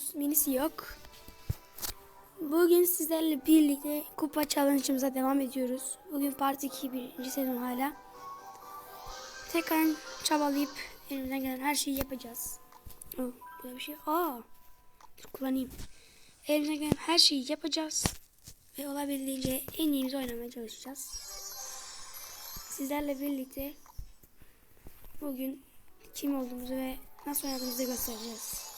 oynuyoruz. Minisi yok. Bugün sizlerle birlikte kupa challenge'ımıza devam ediyoruz. Bugün part 2 birinci sezon hala. Tekrar çabalayıp elimizden gelen her şeyi yapacağız. Oh, burada bir şey. Aa, dur kullanayım. Elimizden gelen her şeyi yapacağız. Ve olabildiğince en iyimizi oynamaya çalışacağız. Sizlerle birlikte bugün kim olduğumuzu ve nasıl oynadığımızı göstereceğiz.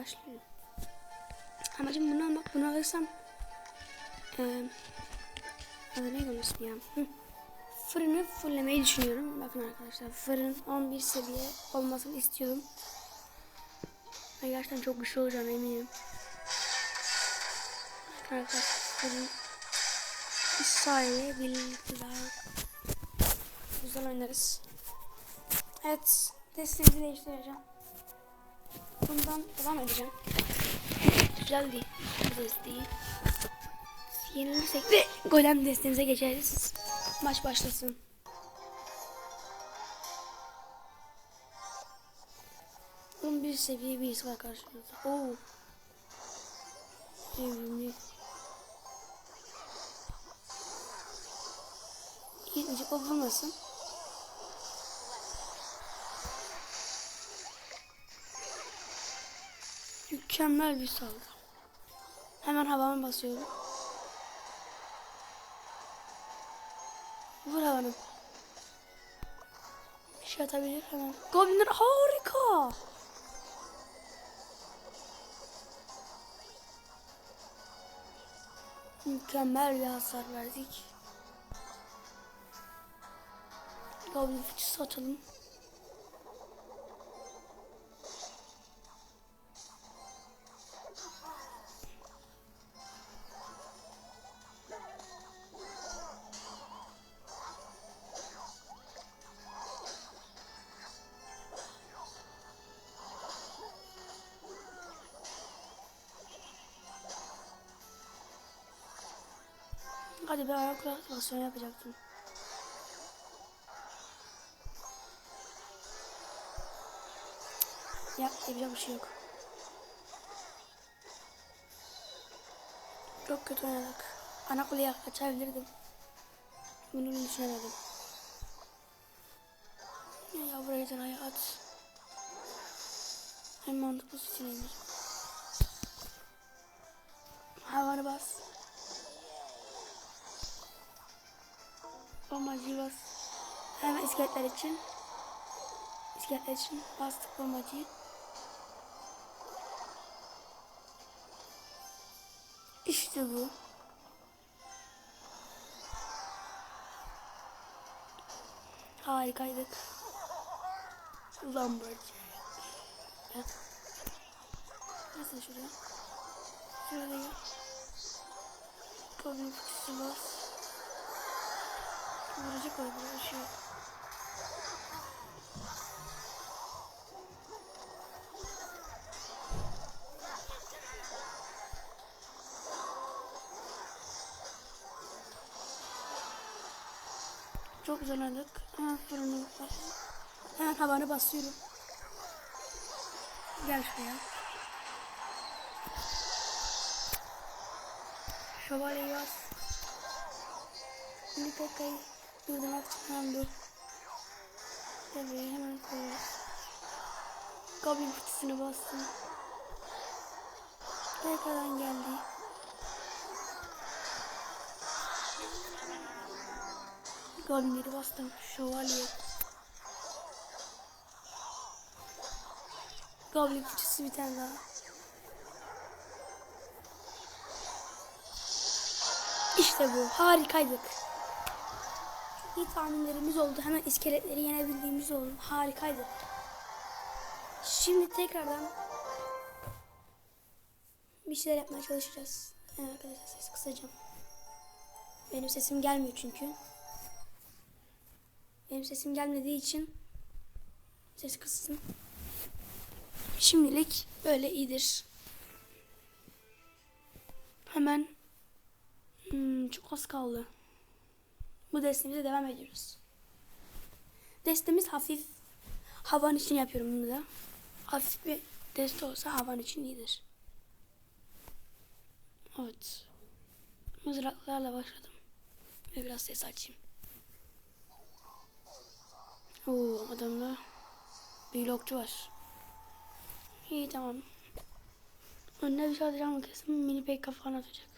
Evet, başlıyorum. Amacım bunu almak. Bunu alırsam eee adı neydi ya? Fırını fulllemeyi düşünüyorum. Bakın arkadaşlar fırın 11 seviye olmasını istiyorum. Ve gerçekten çok güçlü olacağına eminim. Arkadaşlar fırın bir birlikte daha güzel oynarız. Evet, desteğimizi değiştireceğim. Bundan devam edeceğim. Güzel değil. Bu desteği. Yenilirsek de golem desteğimize geçeriz. Maç başlasın. Bunun bir seviye birisi var karşımızda. Oo. Evrimli. İyice o vurmasın. Mükemmel bir saldırı. Hemen havama basıyorum. Vur havanı. Bir şey atabilir hemen. Goblinler harika. Mükemmel bir hasar verdik. Goblin fıçısı atalım. Hadi bir ayak aktivasyon yapacaktım. Ya yapacak bir şey yok. Çok kötü oynadık. Ana kuleye açabilirdim. Bunu düşünemedim. Ya, ya buraya canaya at. En mantıklı seçeneğimiz. Havanı bas. Bombacıyı bas. Hemen iskeletler için. İskeletler için bastık bombacıyı. İşte bu. Harikaydık. Lumberjack. Ya. Nasıl şuraya? Şuraya gel. Kabin kutusu bas. Vuracak o bir şey. Çok oynadık. Hemen fırını. Hemen havanı basıyorum. Gel şuraya. Şövalyeyi bas. Şimdi Pekka'yı durdurmak için hemen dur. Devreye hemen koyuyoruz. Goblin kutusunu bastım. Tekrardan geldi. Goblinleri bastım. Şövalye. Goblin kutusu bir tane daha. İşte bu. Harikaydık. İyi tahminlerimiz oldu. Hemen iskeletleri yenebildiğimiz oldu. Harikaydı. Şimdi tekrardan bir şeyler yapmaya çalışacağız. Evet arkadaşlar ses kısacağım. Benim sesim gelmiyor çünkü. Benim sesim gelmediği için ses kıssın. Şimdilik böyle iyidir. Hemen hmm, çok az kaldı. Bu destemize devam ediyoruz. Destemiz hafif havan için yapıyorum bunu da. Hafif bir Deste olsa havan için iyidir. Evet. Mızraklarla başladım. Ve biraz ses açayım. Oo adamda bir lokçu var. İyi tamam. Önüne bir şey atacağım kesin mini pek kafana atacak.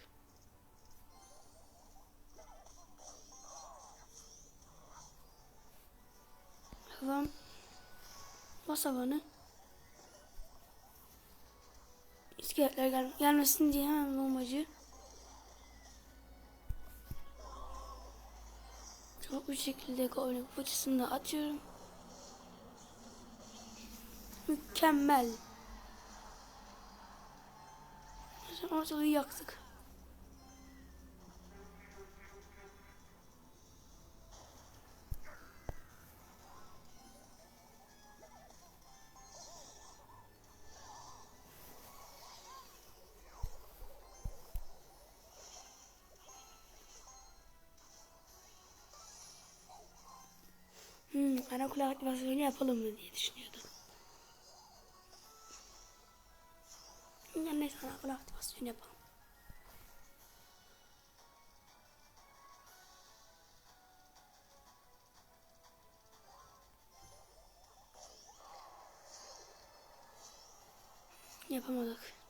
Havan. Bas havanı. İskeletler gel gelmesin diye hemen bombacı. Çok bir şekilde golün fıçısını da atıyorum. Mükemmel. Ortalığı yaktık. Ana kule aktivasyonu yapalım mı diye düşünüyordum. Ya neyse ana kule aktivasyonu yapalım. Yapamadık.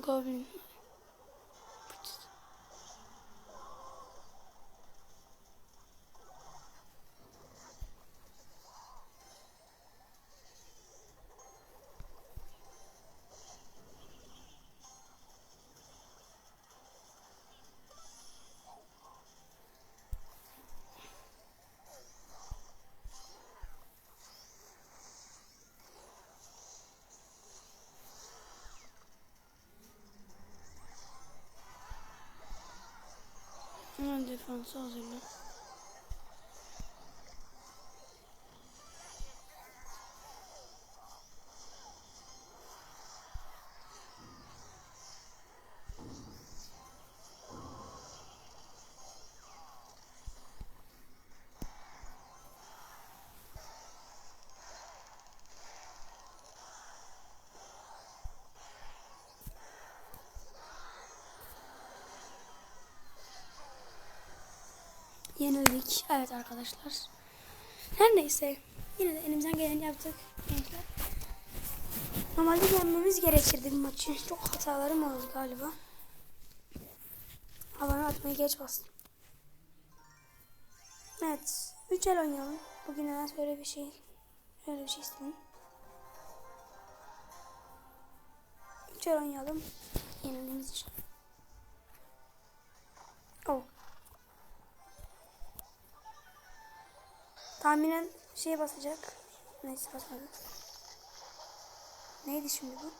Goblin. Defansı hazırla. Yenildik. Evet arkadaşlar. Her neyse. Yine de elimizden geleni yaptık gençler. Normalde yenmemiz gerekirdi bu maçı. Çok hatalarım oldu galiba. Havanı atmayı geç bastım. Evet. 3 el oynayalım. Bugün neden böyle bir şey öyle bir şey istedim. 3 el oynayalım. Yenildiğimiz için. Oh. Tahminen şeye basacak. Neyse basmadı. Neydi şimdi bu?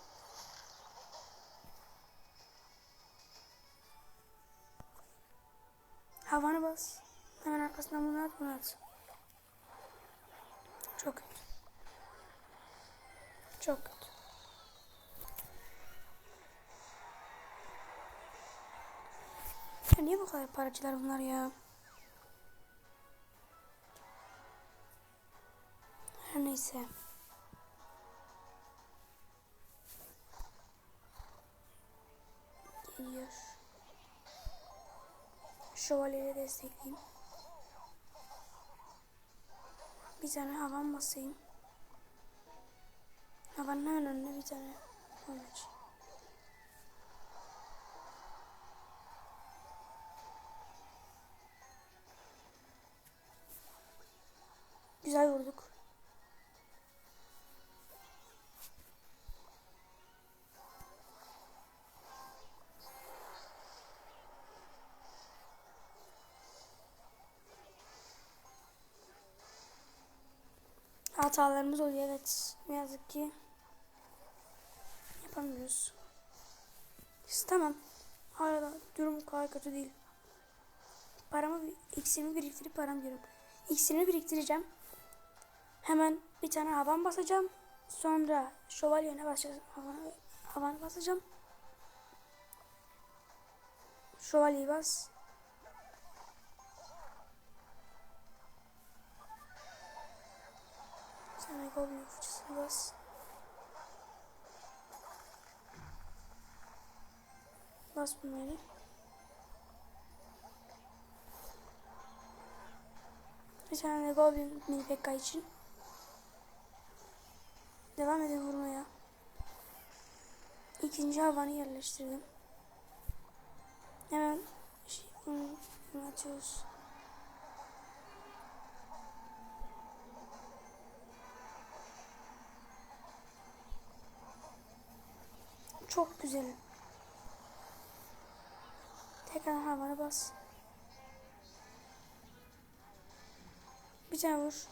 Havanı bas. Hemen arkasından bunu at bunu at. Çok kötü. Çok kötü. Ya niye bu kadar paracılar bunlar ya? Neyse. Geliyor. Şövalyeyi destekleyeyim. Bir tane havan basayım. Havanın hemen önüne bir tane koymuş. Güzel vurduk. Hatalarımız oluyor evet. Ne yazık ki yapamıyoruz. İşte tamam. Hala da durum kadar kötü değil. Paramı, iksirimi biriktirip param diyorum. iksirini biriktireceğim. Hemen bir tane havan basacağım. Sonra şövalyene basacağım. Havanı, havanı basacağım. Şövalyeyi bas. Sonra goblin fıçısını bas. Bas bunları. Bir tane de goblin mini pekka için. Devam edin vurmaya. İkinci havanı yerleştirdim. Hemen şey, bunu atıyoruz. Çok güzel. Tekrar havanı bas. Bir tane vur.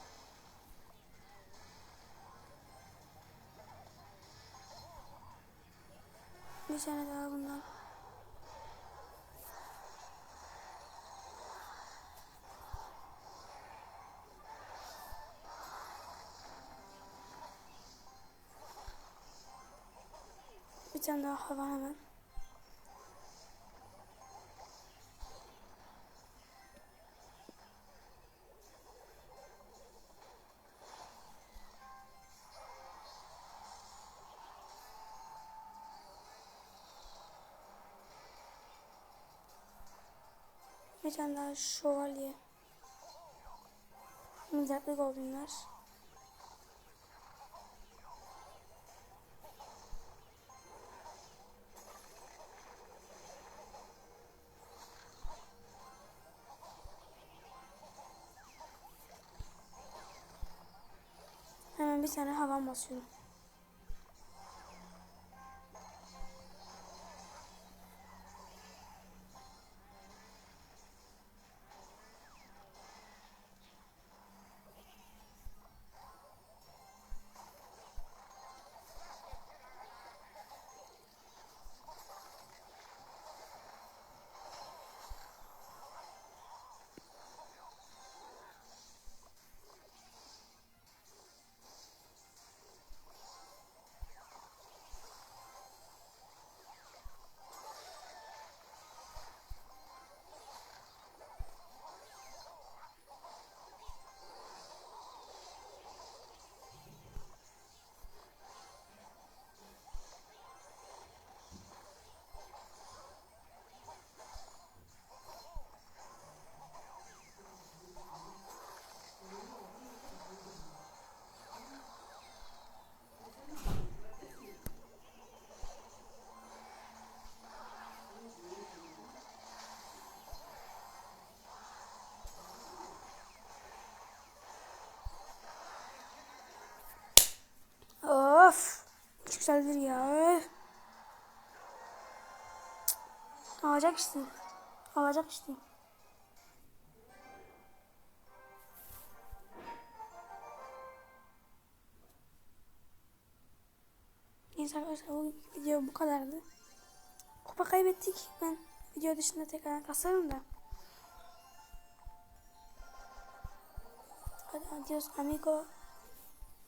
Bir tane daha bundan. Tane daha hava hemen. Bir tane daha şövalye. Mizatlı goblinler. Bir tane havan basıyorum. Çok güzeldir ya. Alacak işte. Alacak işte. Neyse arkadaşlar bu video bu kadardı. Kupa kaybettik. Ben video dışında tekrar kasarım da. Adios amigo.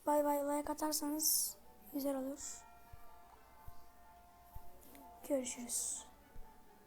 Bay bay like atarsanız güzel olur. Görüşürüz.